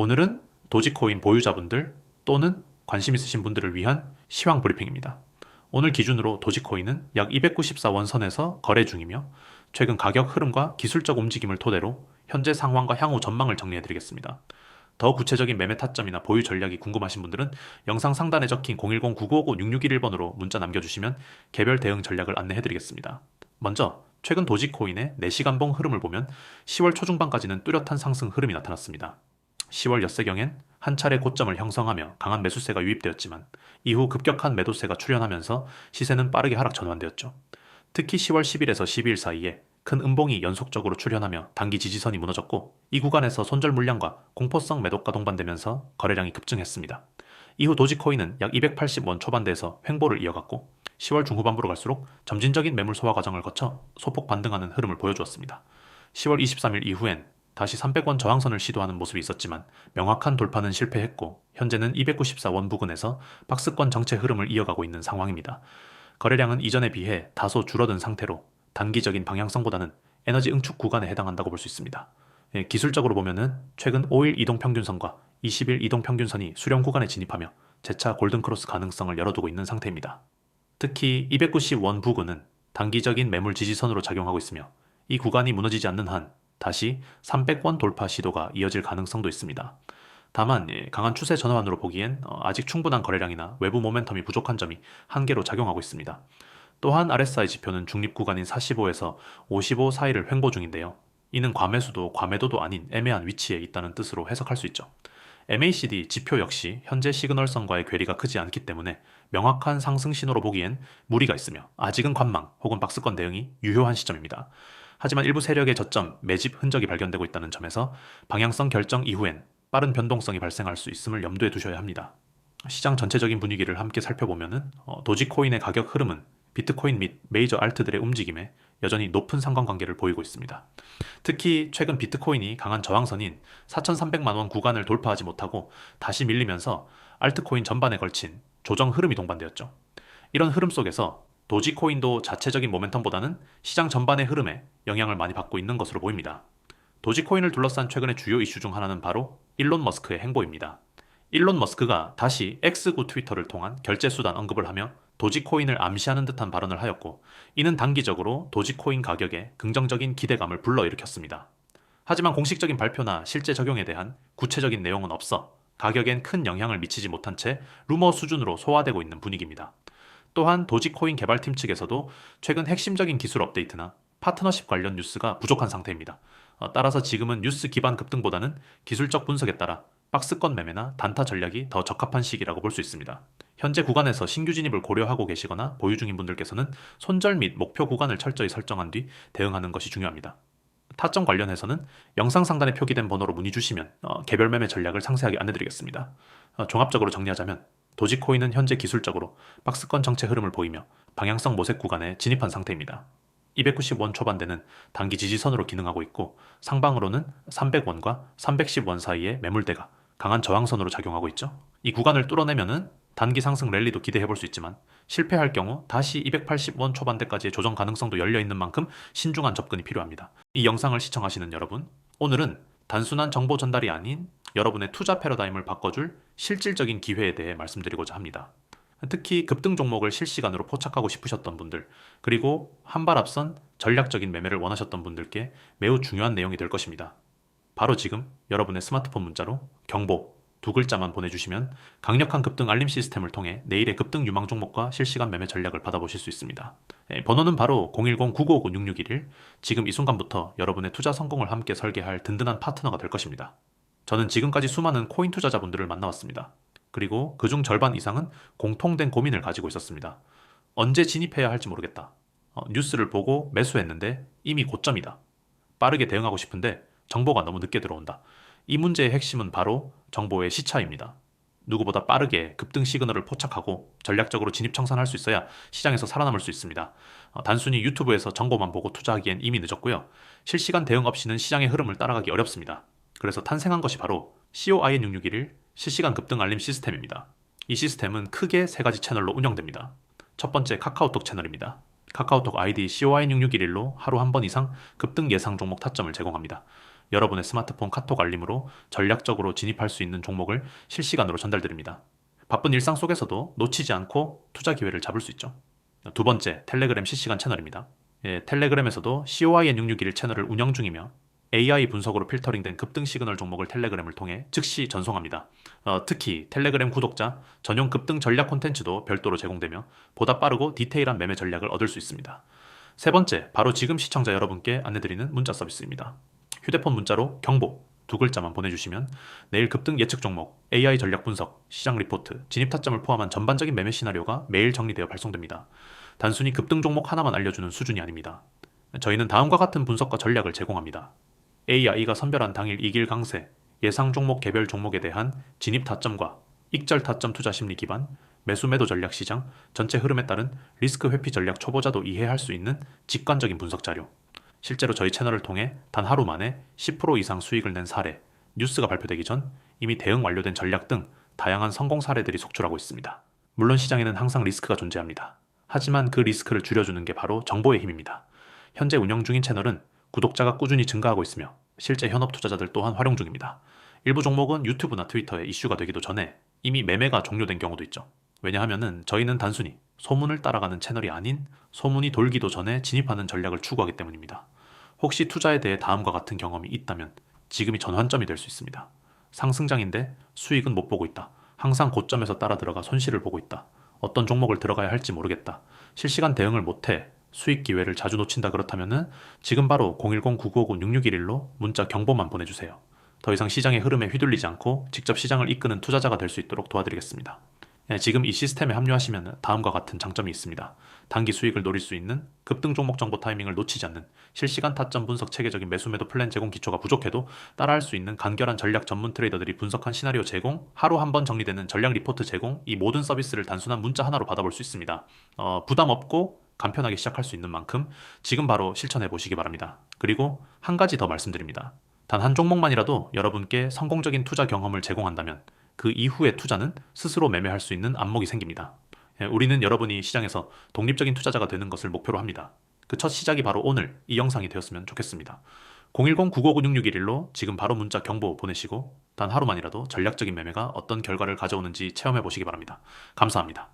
오늘은 도지코인 보유자분들 또는 관심 있으신 분들을 위한 시황 브리핑입니다. 오늘 기준으로 도지코인은 약 294원 선에서 거래 중이며 최근 가격 흐름과 기술적 움직임을 토대로 현재 상황과 향후 전망을 정리해 드리겠습니다. 더 구체적인 매매 타점이나 보유 전략이 궁금하신 분들은 영상 상단에 적힌 010-9959-6611번으로 문자 남겨주시면 개별 대응 전략을 안내해 드리겠습니다. 먼저 최근 도지코인의 4시간봉 흐름을 보면 10월 초중반까지는 뚜렷한 상승 흐름이 나타났습니다. 10월 엿새경엔 한 차례 고점을 형성하며 강한 매수세가 유입되었지만 이후 급격한 매도세가 출현하면서 시세는 빠르게 하락 전환되었죠. 특히 10월 10일에서 12일 사이에 큰 음봉이 연속적으로 출현하며 단기 지지선이 무너졌고 이 구간에서 손절 물량과 공포성 매도가 동반되면서 거래량이 급증했습니다. 이후 도지코인은 약 280원 초반대에서 횡보를 이어갔고 10월 중후반부로 갈수록 점진적인 매물 소화 과정을 거쳐 소폭 반등하는 흐름을 보여주었습니다. 10월 23일 이후엔 다시 300원 저항선을 시도하는 모습이 있었지만 명확한 돌파는 실패했고 현재는 294원 부근에서 박스권 정체 흐름을 이어가고 있는 상황입니다. 거래량은 이전에 비해 다소 줄어든 상태로 단기적인 방향성보다는 에너지 응축 구간에 해당한다고 볼 수 있습니다. 예, 기술적으로 보면은 최근 5일 이동 평균선과 20일 이동 평균선이 수렴 구간에 진입하며 재차 골든 크로스 가능성을 열어두고 있는 상태입니다. 특히 290원 부근은 단기적인 매물 지지선으로 작용하고 있으며 이 구간이 무너지지 않는 한 다시 300원 돌파 시도가 이어질 가능성도 있습니다. 다만 예, 강한 추세 전환으로 보기엔 어, 아직 충분한 거래량이나 외부 모멘텀이 부족한 점이 한계로 작용하고 있습니다. 또한 RSI 지표는 중립 구간인 45에서 55 사이를 횡보 중인데요. 이는 과매수도 과매도도 아닌 애매한 위치에 있다는 뜻으로 해석할 수 있죠. MACD 지표 역시 현재 시그널선과의 괴리가 크지 않기 때문에 명확한 상승 신호로 보기엔 무리가 있으며 아직은 관망 혹은 박스권 대응이 유효한 시점입니다. 하지만 일부 세력의 저점, 매집 흔적이 발견되고 있다는 점에서 방향성 결정 이후엔 빠른 변동성이 발생할 수 있음을 염두에 두셔야 합니다. 시장 전체적인 분위기를 함께 살펴보면 어, 도지코인의 가격 흐름은 비트코인 및 메이저 알트들의 움직임에 여전히 높은 상관관계를 보이고 있습니다. 특히 최근 비트코인이 강한 저항선인 4,300만 원 구간을 돌파하지 못하고 다시 밀리면서 알트코인 전반에 걸친 조정 흐름이 동반되었죠. 이런 흐름 속에서 도지코인도 자체적인 모멘텀보다는 시장 전반의 흐름에 영향을 많이 받고 있는 것으로 보입니다. 도지코인을 둘러싼 최근의 주요 이슈 중 하나는 바로 일론 머스크의 행보입니다. 일론 머스크가 다시 X구 트위터를 통한 결제 수단 언급을 하며 도지코인을 암시하는 듯한 발언을 하였고 이는 단기적으로 도지코인 가격에 긍정적인 기대감을 불러일으켰습니다. 하지만 공식적인 발표나 실제 적용에 대한 구체적인 내용은 없어 가격엔 큰 영향을 미치지 못한 채 루머 수준으로 소화되고 있는 분위기입니다. 또한 도지코인 개발팀 측에서도 최근 핵심적인 기술 업데이트나 파트너십 관련 뉴스가 부족한 상태입니다. 어, 따라서 지금은 뉴스 기반 급등보다는 기술적 분석에 따라 박스권 매매나 단타 전략이 더 적합한 시기라고 볼 수 있습니다. 현재 구간에서 신규 진입을 고려하고 계시거나 보유 중인 분들께서는 손절 및 목표 구간을 철저히 설정한 뒤 대응하는 것이 중요합니다. 타점 관련해서는 영상 상단에 표기된 번호로 문의 주시면 어, 개별 매매 전략을 상세하게 안내드리겠습니다. 어, 종합적으로 정리하자면 도지코인은 현재 기술적으로 박스권 정체 흐름을 보이며 방향성 모색 구간에 진입한 상태입니다. 290원 초반대는 단기 지지선으로 기능하고 있고 상방으로는 300원과 310원 사이의 매물대가 강한 저항선으로 작용하고 있죠. 이 구간을 뚫어내면은 단기 상승 랠리도 기대해 볼 수 있지만 실패할 경우 다시 280원 초반대까지의 조정 가능성도 열려 있는 만큼 신중한 접근이 필요합니다. 이 영상을 시청하시는 여러분, 오늘은 단순한 정보 전달이 아닌 여러분의 투자 패러다임을 바꿔줄 실질적인 기회에 대해 말씀드리고자 합니다. 특히 급등 종목을 실시간으로 포착하고 싶으셨던 분들, 그리고 한 발 앞선 전략적인 매매를 원하셨던 분들께 매우 중요한 내용이 될 것입니다. 바로 지금 여러분의 스마트폰 문자로 경보 두 글자만 보내주시면 강력한 급등 알림 시스템을 통해 내일의 급등 유망 종목과 실시간 매매 전략을 받아보실 수 있습니다. 예, 번호는 바로 010-9959-6611. 지금 이 순간부터 여러분의 투자 성공을 함께 설계할 든든한 파트너가 될 것입니다. 저는 지금까지 수많은 코인 투자자분들을 만나왔습니다. 그리고 그중 절반 이상은 공통된 고민을 가지고 있었습니다. 언제 진입해야 할지 모르겠다. 어, 뉴스를 보고 매수했는데 이미 고점이다. 빠르게 대응하고 싶은데 정보가 너무 늦게 들어온다. 이 문제의 핵심은 바로 정보의 시차입니다. 누구보다 빠르게 급등 시그널을 포착하고 전략적으로 진입 청산할 수 있어야 시장에서 살아남을 수 있습니다. 어, 단순히 유튜브에서 정보만 보고 투자하기엔 이미 늦었고요. 실시간 대응 없이는 시장의 흐름을 따라가기 어렵습니다. 그래서 탄생한 것이 바로 COIN661 실시간 급등 알림 시스템입니다. 이 시스템은 크게 세 가지 채널로 운영됩니다. 첫 번째 카카오톡 채널입니다. 카카오톡 아이디 COIN661로 하루 한 번 이상 급등 예상 종목 타점을 제공합니다. 여러분의 스마트폰 카톡 알림으로 전략적으로 진입할 수 있는 종목을 실시간으로 전달드립니다. 바쁜 일상 속에서도 놓치지 않고 투자 기회를 잡을 수 있죠. 두 번째, 텔레그램 실시간 채널입니다. 예, 텔레그램에서도 COIN661 채널을 운영 중이며 AI 분석으로 필터링된 급등 시그널 종목을 텔레그램을 통해 즉시 전송합니다. 어, 특히 텔레그램 구독자 전용 급등 전략 콘텐츠도 별도로 제공되며 보다 빠르고 디테일한 매매 전략을 얻을 수 있습니다. 세 번째, 바로 지금 시청자 여러분께 안내드리는 문자 서비스입니다. 휴대폰 문자로 경보 두 글자만 보내주시면 내일 급등 예측 종목, AI 전략 분석, 시장 리포트, 진입 타점을 포함한 전반적인 매매 시나리오가 매일 정리되어 발송됩니다. 단순히 급등 종목 하나만 알려주는 수준이 아닙니다. 저희는 다음과 같은 분석과 전략을 제공합니다. AI가 선별한 당일 이길 강세, 예상 종목 개별 종목에 대한 진입 타점과 익절 타점 투자 심리 기반, 매수 매도 전략 시장, 전체 흐름에 따른 리스크 회피 전략 초보자도 이해할 수 있는 직관적인 분석 자료. 실제로 저희 채널을 통해 단 하루 만에 10% 이상 수익을 낸 사례, 뉴스가 발표되기 전 이미 대응 완료된 전략 등 다양한 성공 사례들이 속출하고 있습니다. 물론 시장에는 항상 리스크가 존재합니다. 하지만 그 리스크를 줄여주는 게 바로 정보의 힘입니다. 현재 운영 중인 채널은 구독자가 꾸준히 증가하고 있으며 실제 현업 투자자들 또한 활용 중입니다. 일부 종목은 유튜브나 트위터에 이슈가 되기도 전에 이미 매매가 종료된 경우도 있죠. 왜냐하면은 저희는 단순히 소문을 따라가는 채널이 아닌 소문이 돌기도 전에 진입하는 전략을 추구하기 때문입니다. 혹시 투자에 대해 다음과 같은 경험이 있다면 지금이 전환점이 될 수 있습니다. 상승장인데 수익은 못 보고 있다. 항상 고점에서 따라 들어가 손실을 보고 있다. 어떤 종목을 들어가야 할지 모르겠다. 실시간 대응을 못해 수익 기회를 자주 놓친다 그렇다면은 지금 바로 010-9959-6611로 문자 경보만 보내주세요. 더 이상 시장의 흐름에 휘둘리지 않고 직접 시장을 이끄는 투자자가 될 수 있도록 도와드리겠습니다. 네, 지금 이 시스템에 합류하시면 다음과 같은 장점이 있습니다. 단기 수익을 노릴 수 있는 급등 종목 정보 타이밍을 놓치지 않는 실시간 타점 분석 체계적인 매수 매도 플랜 제공 기초가 부족해도 따라할 수 있는 간결한 전략 전문 트레이더들이 분석한 시나리오 제공, 하루 한 번 정리되는 전략 리포트 제공, 이 모든 서비스를 단순한 문자 하나로 받아볼 수 있습니다. 어, 부담 없고 간편하게 시작할 수 있는 만큼 지금 바로 실천해 보시기 바랍니다. 그리고 한 가지 더 말씀드립니다. 단 한 종목만이라도 여러분께 성공적인 투자 경험을 제공한다면 그 이후의 투자는 스스로 매매할 수 있는 안목이 생깁니다. 예, 우리는 여러분이 시장에서 독립적인 투자자가 되는 것을 목표로 합니다. 그 첫 시작이 바로 오늘 이 영상이 되었으면 좋겠습니다. 010-9956-6611로 지금 바로 문자 경보 보내시고 단 하루만이라도 전략적인 매매가 어떤 결과를 가져오는지 체험해 보시기 바랍니다. 감사합니다.